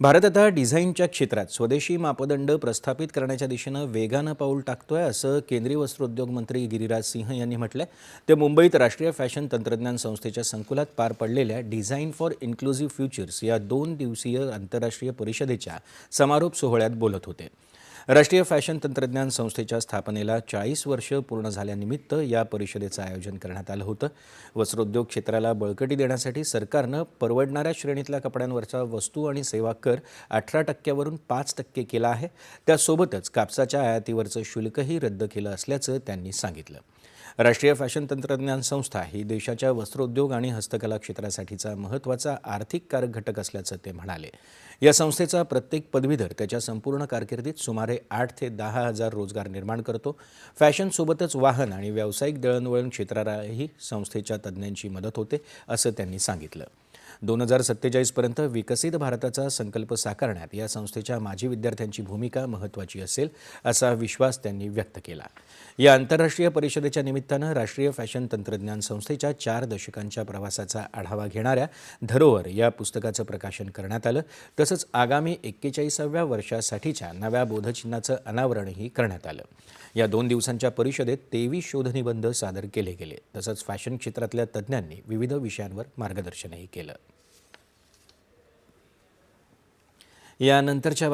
भारत आता डिझाईनच्या क्षेत्रात स्वदेशी मापदंड प्रस्थापित करण्याच्या दिशेनं वेगानं पाऊल टाकतोय असं केंद्रीय वस्त्रोद्योग मंत्री गिरिराज सिंह यांनी म्हटलंय. ते मुंबईत राष्ट्रीय फॅशन तंत्रज्ञान संस्थेच्या संकुलात पार पडलेल्या डिझाईन फॉर इन्क्लुझिव्ह फ्युचर्स या दोन दिवसीय आंतरराष्ट्रीय परिषदेच्या समारोप सोहळ्यात बोलत होते. राष्ट्रीय फॅशन तंत्रज्ञान संस्थेच्या स्थापनेला चाळीस वर्ष पूर्ण झाल्यानिमित्त या परिषदेचं आयोजन करण्यात आलं होतं. वस्त्रोद्योग क्षेत्राला बळकटी देण्यासाठी सरकारनं परवडणाऱ्या श्रेणीतल्या कपड्यांवरचा वस्तू आणि सेवा कर अठरा टक्क्यावरून पाच टक्के केला आहे. त्यासोबतच कापसाच्या आयातीवरचं शुल्कही रद्द केलं असल्याचं त्यांनी सांगितलं. राष्ट्रीय फॅशन तंत्रज्ञान संस्था ही देशाच्या वस्त्रोद्योग आणि हस्तकला क्षेत्रासाठीचा महत्त्वाचा आर्थिक कारक घटक असल्याचं ते म्हणाले. या संस्थेचा प्रत्येक पदवीधर त्याच्या संपूर्ण कारकिर्दीत सुमारे आठ ते दहा हजार रोजगार निर्माण करतो. फॅशनसोबतच वाहन आणि व्यावसायिक दळणवळण क्षेत्रालाही संस्थेच्या तज्ज्ञांची मदत होते असं त्यांनी सांगितलं. दोन हजार सत्तेचाळीसपर्यंत विकसित भारताचा संकल्प साकारण्यात या संस्थेच्या माजी विद्यार्थ्यांची भूमिका महत्त्वाची असेल असा विश्वास त्यांनी व्यक्त केला. या आंतरराष्ट्रीय परिषदेच्या निमित्तानं राष्ट्रीय फॅशन तंत्रज्ञान संस्थेच्या चार दशकांच्या प्रवासाचा आढावा घेणाऱ्या धरोहर या पुस्तकाचं प्रकाशन करण्यात आलं. तसंच आगामी एक्केचाळीसाव्या वर्षासाठीच्या नव्या बोधचिन्हाचं अनावरणही करण्यात आलं. या दोन दिवसांच्या परिषदेत तेवीस शोधनिबंध सादर केले गेले. तसंच फॅशन क्षेत्रातल्या तज्ज्ञांनी विविध विषयांवर मार्गदर्शनही केलं. यानंतरच्या बात